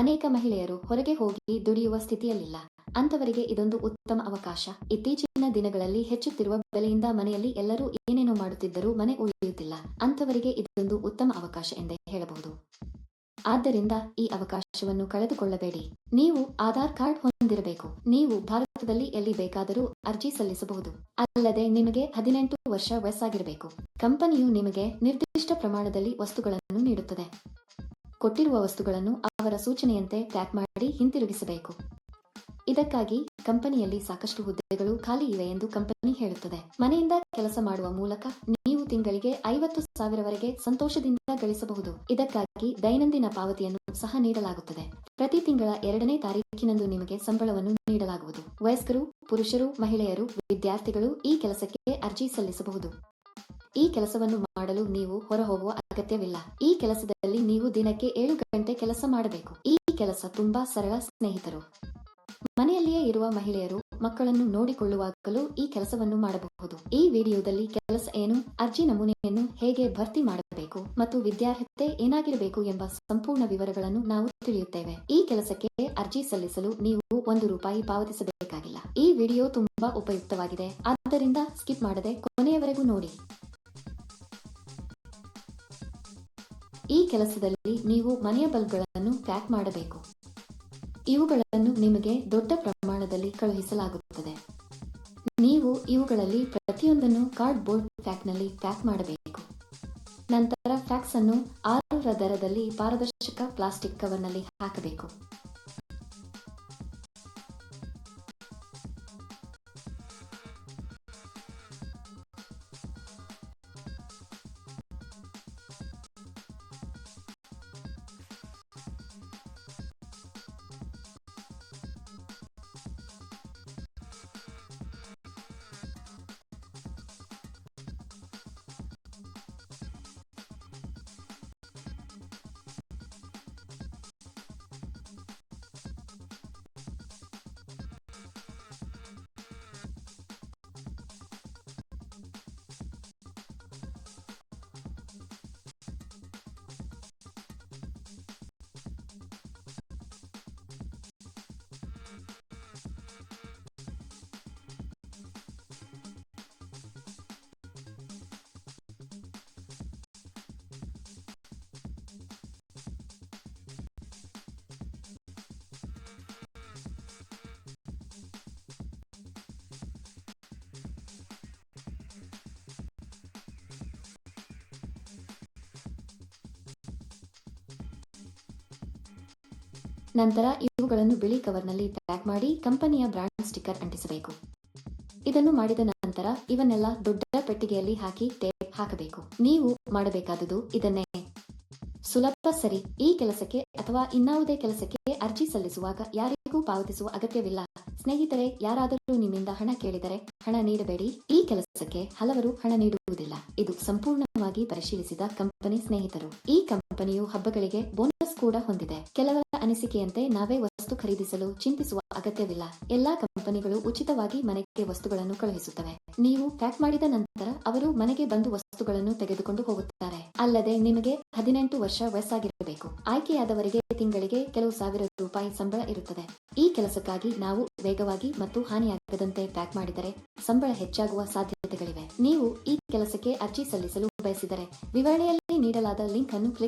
ಅನೇಕ ಮಹಿಳೆಯರು ಹೊರಗೆ ಹೋಗಿ ದುಡಿಯುವ ಸ್ಥಿತಿಯಲ್ಲಿಲ್ಲ. ಅಂತವರಿಗೆ ಇದೊಂದು ಉತ್ತಮ ಅವಕಾಶ. ಇತ್ತೀಚಿನ ದಿನಗಳಲ್ಲಿ ಹೆಚ್ಚುತ್ತಿರುವ ಬೆಲೆಯಿಂದ ಮನೆಯಲ್ಲಿ ಎಲ್ಲರೂ ಏನೇನೋ ಮಾಡುತ್ತಿದ್ದರೂ ಮನೆ ಉಳಿಯುತ್ತಿಲ್ಲ. ಅಂತವರಿಗೆ ಇದೊಂದು ಉತ್ತಮ ಅವಕಾಶ ಎಂದೇ ಹೇಳಬಹುದು. ಆದ್ದರಿಂದ ಈ ಅವಕಾಶವನ್ನು ಕಳೆದುಕೊಳ್ಳಬೇಡಿ. ನೀವು ಆಧಾರ್ ಕಾರ್ಡ್ ಹೊಂದಿರಬೇಕು. ನೀವು ಭಾರತದಲ್ಲಿ ಎಲ್ಲಿ ಬೇಕಾದರೂ ಅರ್ಜಿ ಸಲ್ಲಿಸಬಹುದು. ಅಲ್ಲದೆ ನಿಮಗೆ ಹದಿನೆಂಟು ವರ್ಷ ವಯಸ್ಸಾಗಿರಬೇಕು. ಕಂಪನಿಯು ನಿಮಗೆ ನಿರ್ದಿಷ್ಟ ಪ್ರಮಾಣದಲ್ಲಿ ವಸ್ತುಗಳನ್ನು ನೀಡುತ್ತದೆ. ಕೊಟ್ಟಿರುವ ವಸ್ತುಗಳನ್ನು ಅವರ ಸೂಚನೆಯಂತೆ ಪ್ಯಾಕ್ ಮಾಡಿ ಹಿಂತಿರುಗಿಸಬೇಕು. ಇದಕ್ಕಾಗಿ ಕಂಪನಿಯಲ್ಲಿ ಸಾಕಷ್ಟು ಹುದ್ದೆಗಳು ಖಾಲಿ ಇವೆ ಎಂದು ಕಂಪನಿ ಹೇಳುತ್ತದೆ. ಮನೆಯಿಂದ ಕೆಲಸ ಮಾಡುವ ಮೂಲಕ ನೀವು ತಿಂಗಳಿಗೆ ಐವತ್ತು ಸಾವಿರವರೆಗೆ ಸಂತೋಷದಿಂದ ಗಳಿಸಬಹುದು. ಇದಕ್ಕಾಗಿ ದೈನಂದಿನ ಪಾವತಿಯನ್ನು ಸಹ ನೀಡಲಾಗುತ್ತದೆ. ಪ್ರತಿ ತಿಂಗಳ ಎರಡನೇ ತಾರೀಕಿನಂದು ನಿಮಗೆ ಸಂಬಳವನ್ನು ನೀಡಲಾಗುವುದು. ವಯಸ್ಕರು, ಪುರುಷರು, ಮಹಿಳೆಯರು, ವಿದ್ಯಾರ್ಥಿಗಳು ಈ ಕೆಲಸಕ್ಕೆ ಅರ್ಜಿ ಸಲ್ಲಿಸಬಹುದು. ಈ ಕೆಲಸವನ್ನು ಮಾಡಲು ನೀವು ಹೊರ ಹೋಗುವ ಅಗತ್ಯವಿಲ್ಲ. ಈ ಕೆಲಸದಲ್ಲಿ ನೀವು ದಿನಕ್ಕೆ ಏಳು ಗಂಟೆ ಕೆಲಸ ಮಾಡಬೇಕು. ಈ ಕೆಲಸ ತುಂಬಾ ಸರಳ, ಸ್ನೇಹಿತರು. ಮನೆಯಲ್ಲಿಯೇ ಇರುವ ಮಹಿಳೆಯರು ಮಕ್ಕಳನ್ನು ನೋಡಿಕೊಳ್ಳುವಾಗಲೂ ಈ ಕೆಲಸವನ್ನು ಮಾಡಬಹುದು. ಈ ವಿಡಿಯೋದಲ್ಲಿ ಕೆಲಸ ಏನು, ಅರ್ಜಿ ನಮೂನೆಯನ್ನು ಹೇಗೆ ಭರ್ತಿ ಮಾಡಬೇಕು ಮತ್ತು ವಿದ್ಯಾರ್ಹತೆ ಏನಾಗಿರಬೇಕು ಎಂಬ ಸಂಪೂರ್ಣ ವಿವರಗಳನ್ನು ನಾವು ತಿಳಿಯುತ್ತೇವೆ. ಈ ಕೆಲಸಕ್ಕೆ ಅರ್ಜಿ ಸಲ್ಲಿಸಲು ನೀವು ಒಂದು ರೂಪಾಯಿ ಪಾವತಿಸಬೇಕಾಗಿಲ್ಲ. ಈ ವಿಡಿಯೋ ತುಂಬಾ ಉಪಯುಕ್ತವಾಗಿದೆ. ಆದ್ದರಿಂದ ಸ್ಕಿಪ್ ಮಾಡದೆ ಕೊನೆಯವರೆಗೂ ನೋಡಿ. ಈ ಕೆಲಸದಲ್ಲಿ ನೀವು ಮನೆಯ ಬಲ್ಬ್ಗಳನ್ನು ಪ್ಯಾಕ್ ಮಾಡಬೇಕು. ಇವುಗಳನ್ನು ನಿಮಗೆ ದೊಡ್ಡ ಪ್ರಮಾಣದಲ್ಲಿ ಕಳುಹಿಸಲಾಗುತ್ತದೆ. ನೀವು ಇವುಗಳಲ್ಲಿ ಪ್ರತಿಯೊಂದನ್ನು ಕಾರ್ಡ್ಬೋರ್ಡ್ ಪ್ಯಾಕ್ನಲ್ಲಿ ಪ್ಯಾಕ್ ಮಾಡಬೇಕು. ನಂತರ ಫ್ಯಾಕ್ಸ್ ಅನ್ನು ಆರರ ದರದಲ್ಲಿ ಪಾರದರ್ಶಕ ಪ್ಲಾಸ್ಟಿಕ್ ಕವರ್ನಲ್ಲಿ ಹಾಕಬೇಕು. ನಂತರ ಇವುಗಳನ್ನು ಬಿಳಿ ಕವರ್ನಲ್ಲಿ ಪ್ಯಾಕ್ ಮಾಡಿ ಕಂಪನಿಯ ಬ್ರಾಂಡ್ ಸ್ಟಿಕ್ಕರ್ ಅಂಟಿಸಬೇಕು. ಇದನ್ನು ಮಾಡಿದ ನಂತರ ಇವನ್ನೆಲ್ಲ ದೊಡ್ಡ ಪೆಟ್ಟಿಗೆಯಲ್ಲಿ ಹಾಕಿ ಟೇಪ್ ಹಾಕಬೇಕು. ನೀವು ಮಾಡಬೇಕಾದುದು ಇದನ್ನೇ. ಸುಲಭ ಸರಿ. ಈ ಕೆಲಸಕ್ಕೆ ಅಥವಾ ಇನ್ನಾವುದೇ ಕೆಲಸಕ್ಕೆ ಅರ್ಜಿ ಸಲ್ಲಿಸುವಾಗ ಯಾರಿಗೂ ಪಾವತಿಸುವ ಅಗತ್ಯವಿಲ್ಲ. ಸ್ನೇಹಿತರೆ, ಯಾರಾದರೂ ನಿಮ್ಮಿಂದ ಹಣ ಕೇಳಿದರೆ ಹಣ ನೀಡಬೇಡಿ. ಈ ಕೆಲಸಕ್ಕೆ ಹಲವರು ಹಣ ನೀಡುವುದಿಲ್ಲ. ಇದು ಸಂಪೂರ್ಣವಾಗಿ ಪರಿಶೀಲಿಸಿದ ಕಂಪನಿ ಸ್ನೇಹಿತರು. ಈ ಕಂಪನಿಯು ಹಬ್ಬಗಳಿಗೆ ಬೋನಸ್ ಕೂಡ ಹೊಂದಿದೆ. ಕೆಲವರ ಅನಿಸಿಕೆಯಂತೆ ನಾವೇ ವಸ್ತು ಖರೀದಿಸಲು ಚಿಂತಿಸುವ ಅಗತ್ಯವಿಲ್ಲ. ಎಲ್ಲಾ ಕಂಪನಿಗಳು ಉಚಿತವಾಗಿ ಮನೆಗೆ ವಸ್ತುಗಳನ್ನು ಕಳುಹಿಸುತ್ತವೆ. ನೀವು ಪ್ಯಾಕ್ ಮಾಡಿದ ನಂತರ ಅವರು ಮನೆಗೆ ಬಂದು ವಸ್ತುಗಳನ್ನು ತೆಗೆದುಕೊಂಡು ಹೋಗುತ್ತಾರೆ. ಅಲ್ಲದೆ ನಿಮಗೆ ಹದಿನೆಂಟು ವರ್ಷ ವಯಸ್ಸಾಗಿರಬೇಕು. ಆಯ್ಕೆಯಾದವರಿಗೆ ತಿಂಗಳಿಗೆ ಕೆಲವು ಸಾವಿರ ರೂಪಾಯಿ ಸಂಬಳ ಇರುತ್ತದೆ. ಈ ಕೆಲಸಕ್ಕಾಗಿ ನಾವು ವೇಗವಾಗಿ ಮತ್ತು ಹಾನಿಯಾಗದಂತೆ ಪ್ಯಾಕ್ ಮಾಡಿದರೆ ಸಂಬಳ ಹೆಚ್ಚಾಗುವ ಸಾಧ್ಯತೆಗಳಿವೆ. ನೀವು ಈ ಕೆಲಸಕ್ಕೆ ಅರ್ಜಿ ಸಲ್ಲಿಸಲು ಬಯಸಿದರೆ ವಿವರಣೆಯಲ್ಲಿ ನೀಡಲಾದ ಲಿಂಕ್ ಅನ್ನು ಕ್ಲಿಕ್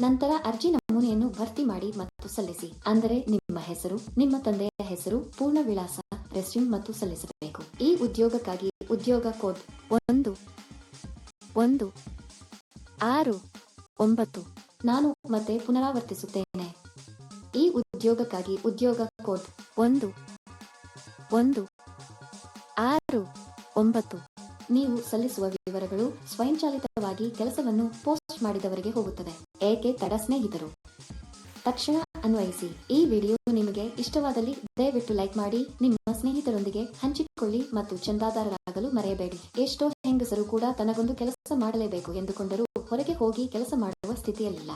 ನಂತರ ಅರ್ಜಿ ನಮೂನೆಯನ್ನು ಭರ್ತಿ ಮಾಡಿ ಮತ್ತು ಸಲ್ಲಿಸಿ. ಅಂದರೆ ನಿಮ್ಮ ಹೆಸರು, ನಿಮ್ಮ ತಂದೆಯ ಹೆಸರು, ಪೂರ್ಣ ವಿಳಾಸ, ರೆಸ್ಯೂಮ್ ಮತ್ತು ಸಲ್ಲಿಸಬೇಕು. ಈ ಉದ್ಯೋಗಕ್ಕಾಗಿ ಉದ್ಯೋಗ ಕೋಡ್ ಒಂದು ಒಂದು, ಆರು, ಒಂಬತ್ತು, ನಾನು ಮತ್ತೆ ಪುನರಾವರ್ತಿಸುತ್ತೇನೆ. ಈ ಉದ್ಯೋಗಕ್ಕಾಗಿ ಉದ್ಯೋಗ ಕೋಡ್ ಒಂದು ಒಂದು, ಆರು, ಒಂಬತ್ತು. ನೀವು ಸಲ್ಲಿಸುವ ವಿವರಗಳು ಸ್ವಯಂಚಾಲಿತವಾಗಿ ಕೆಲಸವನ್ನು ಪೋಸ್ಟ್ ಮಾಡಿದವರಿಗೆ ಹೋಗುತ್ತದೆ. ಏಕೆ ತಡ ಸ್ನೇಹಿತರು? ತಕ್ಷಣ ಅನ್ವಯಿಸಿ. ಈ ವಿಡಿಯೋ ನಿಮಗೆ ಇಷ್ಟವಾದಲ್ಲಿ ದಯವಿಟ್ಟು ಲೈಕ್ ಮಾಡಿ, ನಿಮ್ಮ ಸ್ನೇಹಿತರೊಂದಿಗೆ ಹಂಚಿಕೊಳ್ಳಿ ಮತ್ತು ಚಂದಾದಾರರಾಗಲು ಮರೆಯಬೇಡಿ. ಎಷ್ಟೋ ಹೆಂಗಸರು ಕೂಡ ತನಗೊಂದು ಕೆಲಸ ಮಾಡಲೇಬೇಕು ಎಂದುಕೊಂಡರೂ ಹೊರಗೆ ಹೋಗಿ ಕೆಲಸ ಮಾಡುವ ಸ್ಥಿತಿಯಲ್ಲಿಲ್ಲ.